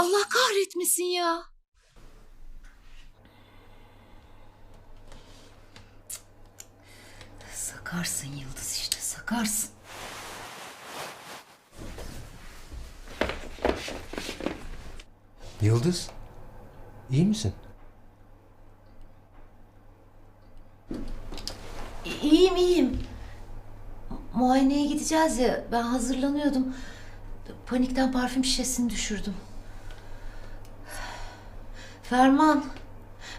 Allah kahretmesin ya. Sakarsın Yıldız işte sakarsın. Yıldız, iyi misin? İyiyim iyiyim. Muayeneye gideceğiz ya ben hazırlanıyordum. Panikten parfüm şişesini düşürdüm. Ferman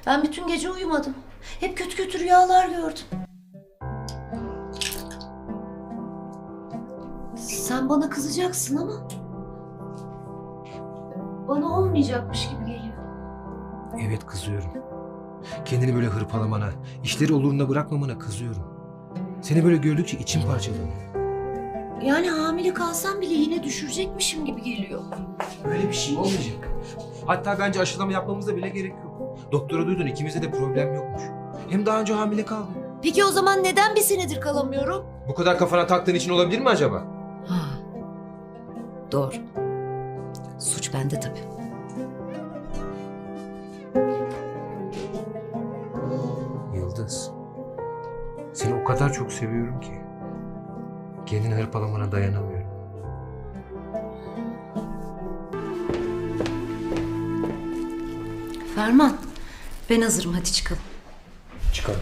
ben bütün gece uyumadım. Hep kötü kötü rüyalar gördüm. Sen bana kızacaksın ama bana olmayacakmış gibi geliyor. Evet kızıyorum. Kendini böyle hırpalamana, işleri oluruna bırakmamana kızıyorum. Seni böyle gördükçe içim parçalanıyor. Yani hamile kalsam bile yine düşürecekmişim gibi geliyor. Öyle bir şey olmayacak. Hatta bence aşılama yapmamıza bile gerek yok. Doktora duydun ikimizde de problem yokmuş. Hem daha önce hamile kaldın. Peki o zaman neden bir senedir kalamıyorum? Bu kadar kafana taktığın için olabilir mi acaba? Ha. Doğru. Suç bende tabii. Yıldız. Seni o kadar çok seviyorum ki. Kendini hırpalamana dayanamıyorum. Ferman, ben hazırım hadi çıkalım. Çıkalım.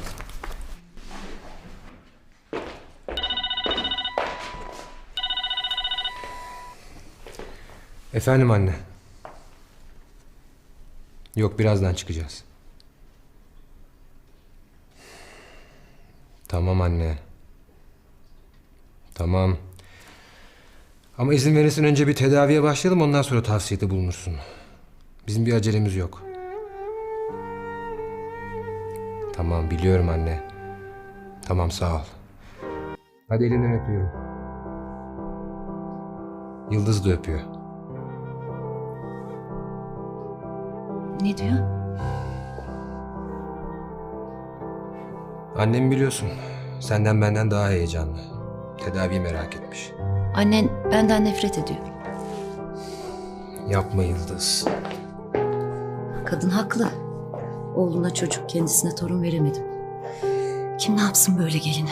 Efendim anne. Yok birazdan çıkacağız. Tamam anne. Tamam. Ama izin verirsen önce bir tedaviye başlayalım ondan sonra tavsiyede bulunursun. Bizim bir acelemiz yok. Tamam biliyorum anne. Tamam sağ ol. Hadi elinden öpüyorum. Yıldız da öpüyor. Ne diyor? Annem biliyorsun. Senden benden daha heyecanlı. Tedaviyi merak etmiş. Annen benden nefret ediyor. Yapma Yıldız. Kadın haklı. Oğluna çocuk, kendisine torun veremedim. Kim ne yapsın böyle geline?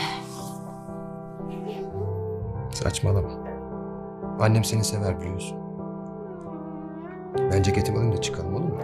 Saçmalama. Annem seni sever biliyorsun. Ben ceketimi alayım da çıkalım olur mu?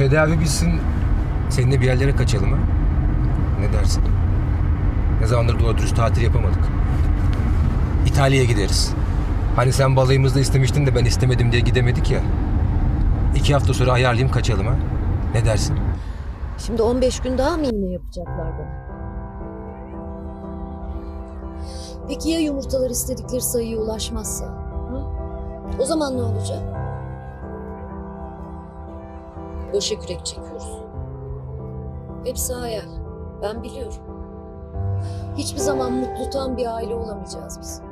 Tedavi bitsin. Seninle bir yerlere kaçalım ha? Ne dersin? Ne zamandır doğru dürüst tatil yapamadık. İtalya'ya gideriz. Hani sen balayımızda istemiştin de ben istemedim diye gidemedik ya. İki hafta sonra ayarlayayım kaçalım ha? Ne dersin? Şimdi 15 gün daha mı iğne yapacaklar bana? Peki ya yumurtalar istedikleri sayıya ulaşmazsa? Hı? O zaman ne olacak? Boşa kürek çekiyoruz. Hepsi hayal. Ben biliyorum. Hiçbir zaman mutlu tam bir aile olamayacağız biz.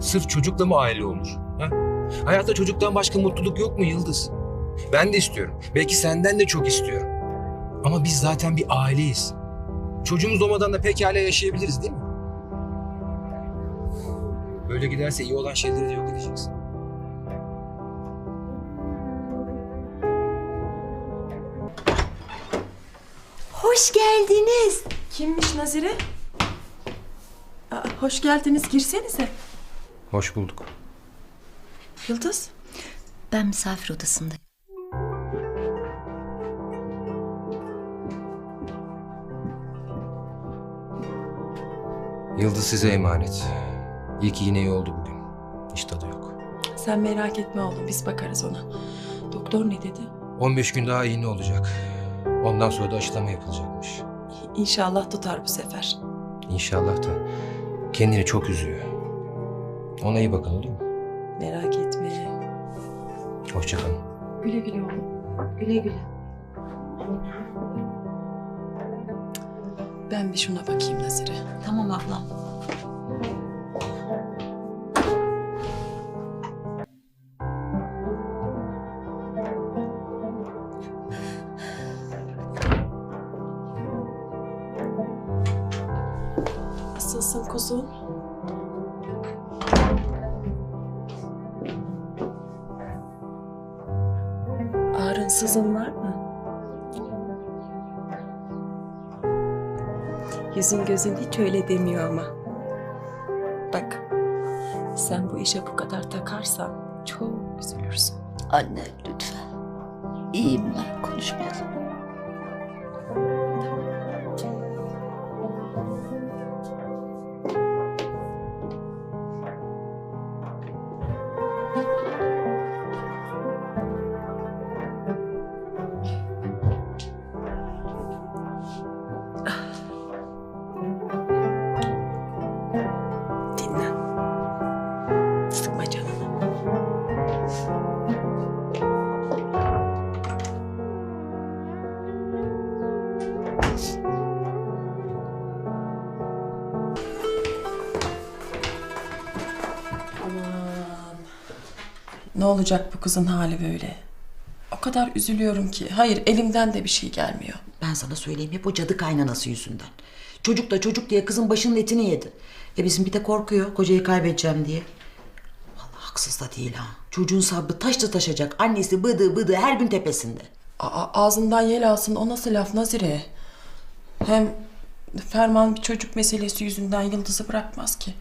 Sırf çocukla mı aile olur? Ha? Hayatta çocuktan başka mutluluk yok mu Yıldız? Ben de istiyorum. Belki senden de çok istiyorum. Ama biz zaten bir aileyiz. Çocuğumuz olmadan da pekala yaşayabiliriz değil mi? Böyle giderse iyi olan şeyleri de yok edeceksin. Hoş geldiniz. Kimmiş Nazire? Aa, hoş geldiniz. Girsenize. Hoş bulduk. Yıldız. Ben misafir odasındayım. Yıldız size emanet. İyi ki yine iyi oldu bugün. Hiç tadı yok. Sen merak etme oğlum. Biz bakarız ona. Doktor ne dedi? 15 gün daha iğne olacak. Ondan sonra da aşılama yapılacakmış. İnşallah tutar bu sefer. İnşallah da kendini çok üzüyor. Ona iyi bakın olur mu? Merak etme. Hoşçakalın. Güle güle oğlum. Güle güle. Ben bir şuna bakayım Nazire. Tamam ablam. Nasılsın kuzum? Ağrın sızın var mı? Yüzün gözün hiç öyle demiyor ama. Bak, sen bu işe bu kadar takarsan çok üzülürsün. Anne lütfen. İyiyim ben konuşmayalım. Dinlen. Ne olacak bu kızın hali böyle? O kadar üzülüyorum ki. Hayır elimden de bir şey gelmiyor. Ben sana söyleyeyim hep o cadı kaynanası yüzünden. Çocuk da çocuk diye kızın başının etini yedi. E bizim bir de korkuyor kocayı kaybedeceğim diye. Vallahi haksız da değil ha. Çocuğun sabrı taşla taşacak. Annesi bıdı bıdı her gün tepesinde. Aa, ağzından yel alsın o nasıl laf Nazire? Hem Ferman bir çocuk meselesi yüzünden Yıldız'ı bırakmaz ki.